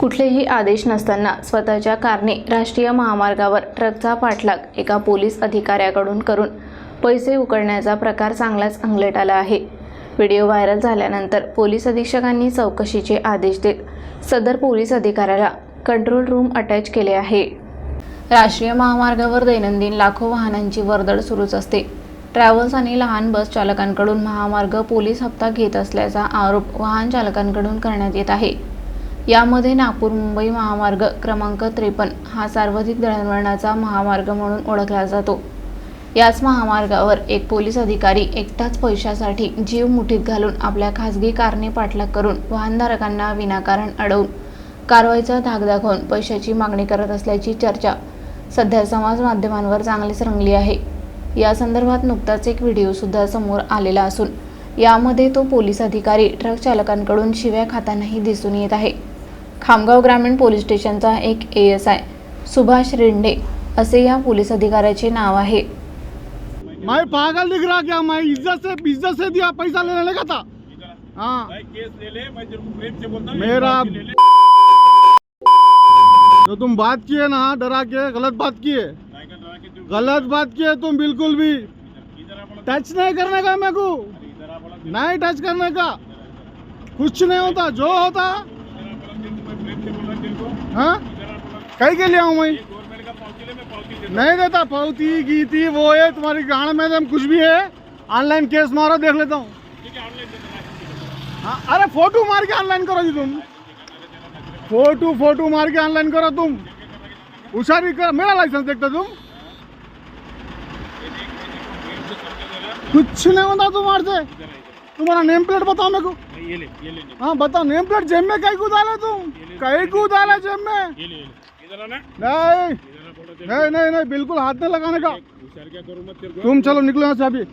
कुठलेही आदेश नसताना स्वतःच्या कारने राष्ट्रीय महामार्गावर ट्रकचा पाठलाग एका पोलीस अधिकाऱ्याकडून करून पैसे उकळण्याचा प्रकार चांगलाच अंगलट आला आहे. व्हिडिओ व्हायरल झाल्यानंतर पोलीस अधीक्षकांनी चौकशीचे आदेश देत सदर पोलीस अधिकाऱ्याला कंट्रोल रूम अटॅच केले आहे. राष्ट्रीय महामार्गावर दैनंदिन लाखो वाहनांची वर्दळ सुरूच असते. ट्रॅव्हल्स आणि लहान बस चालकांकडून महामार्ग पोलीस हप्ता घेत असल्याचा आरोप वाहन चालकांकडून करण्यात येत आहे. यामध्ये नागपूर मुंबई महामार्ग क्रमांक त्रेपन्न हा सार्वधिक दळणवळणाचा महामार्ग म्हणून ओळखला जातो. याच महामार्गावर एक पोलीस अधिकारी एकटाच पैशासाठी जीव मुठीत घालून आपल्या खासगी कारने पाठलाग करून वाहनधारकांना विनाकारण अडवून कारवाईचा धाक दाखवून पैशाची मागणी करत असल्याची चर्चा सध्या समाज माध्यमांवर चांगलीच रंगली आहे. या संदर्भात नुकताच एक व्हिडिओ सुद्धा समोर आलेला असून यामध्ये तो पोलीस अधिकारी ट्रक चालकांकडून शिव्या खातानाही दिसून येत आहे. खामगाव ग्रामीण पोलीस स्टेशनचा एक A S I Subhash Rende असे या पोलीस अधिकाऱ्याचे नाव आहे. मैं पागल दिख रहा क्या? मैं इज्जत से इज्जत से दिया पैसा लेने लगा था. हाँ. भाई केस ले ले मैं प्रेम से बोलता हूँ मेरा। जो तुम बात किए ना डरा के गलत बात किए। काय का डरा के तू गलत बात किए तुम बिल्कुल भी। टच नहीं करने का मेरे को। नहीं टच करने का। कुछ नहीं होता जो होता। हाँ? कहीं के लिए आऊँ देता नहीं देता पावती गीती वो है तुम्हारी गाड़ में दम कुछ भी है ऑनलाइन केस मारो देख लेता हूँ। हाँ, अरे फ़ोटो मार के ऑनलाइन करो जी तुम। फ़ोटो फ़ोटो मार के ऑनलाइन करो तुम। उषा भी कर। मेरा लाइसेंस देखते तुम? कुछ नहीं होता तुम्हारे से। तुम्हारा नेम प्लेट बताओ मेरे को। भाई ये ले ये ले। हाँ बताओ नेम प्लेट जेब में कहीं को डाले तुम? कहीं को डाले जेब में? ये ले ये ले। इधर आ ना नहीं नहीं नहीं नहीं बिल्कुल हाथ नहीं लगाने का। तुम चलो निकलो यहाँ से अभी।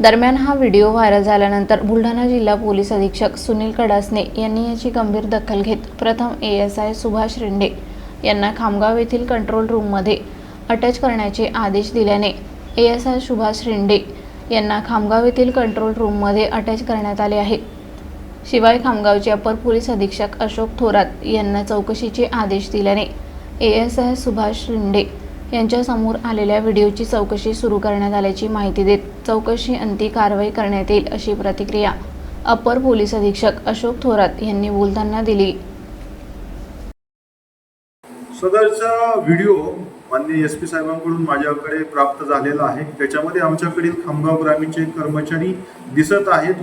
दरम्यान हा व्हिडिओ व्हायरल झाल्यानंतर बुलढाणा जिल्हा पोलीस अधीक्षक सुनील कडासने यांनी याची गंभीर दखल घेत प्रथम A S I Subhash Rende यांना खामगाव येथील कंट्रोल रूममध्ये अटॅच करण्याचे आदेश दिल्याने A S I Subhash Rende यांना खामगाव येथील कंट्रोल रूममध्ये अटॅच करण्यात आले आहे. शिवाय खामगावचे अपर पोलीस अधीक्षक अशोक थोरात यांना चौकशीचे आदेश दिल्याने A S I Subhash Shinde यांच्यासमोर आलेल्या व्हिडिओची चौकशी सुरू करण्यात आल्याची माहिती देत चौकशी अंती कारवाई करण्यात येईल अशी प्रतिक्रिया अपर पोलीस अधीक्षक अशोक थोरात यांनी बोलताना दिली. सदरचा व्हिडिओ माननीय एस पी साहेबांकडून माझ्याकडे प्राप्त झालेला आहे. त्याच्यामध्ये आमच्याकडील खामगाव ग्रामीणचे कर्मचारी दिसत आहेत.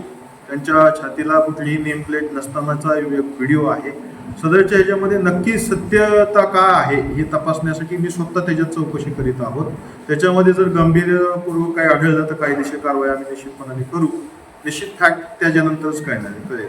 त्यांच्या छातीला कुठलीही नेमप्लेट नसतानाचा व्हिडिओ आहे. सदरच्या ह्याच्यामध्ये नक्की सत्यता काय आहे हे तपासण्यासाठी मी स्वतः त्याच्यात चौकशी करीत आहोत. त्याच्यामध्ये जर गंभीरपूर्वक काही आढळलं तर कायदेशीर कारवाई आम्ही निश्चितपणाने करू. निश्चित फॅक्ट त्याच्यानंतरच काय नाही कळेल.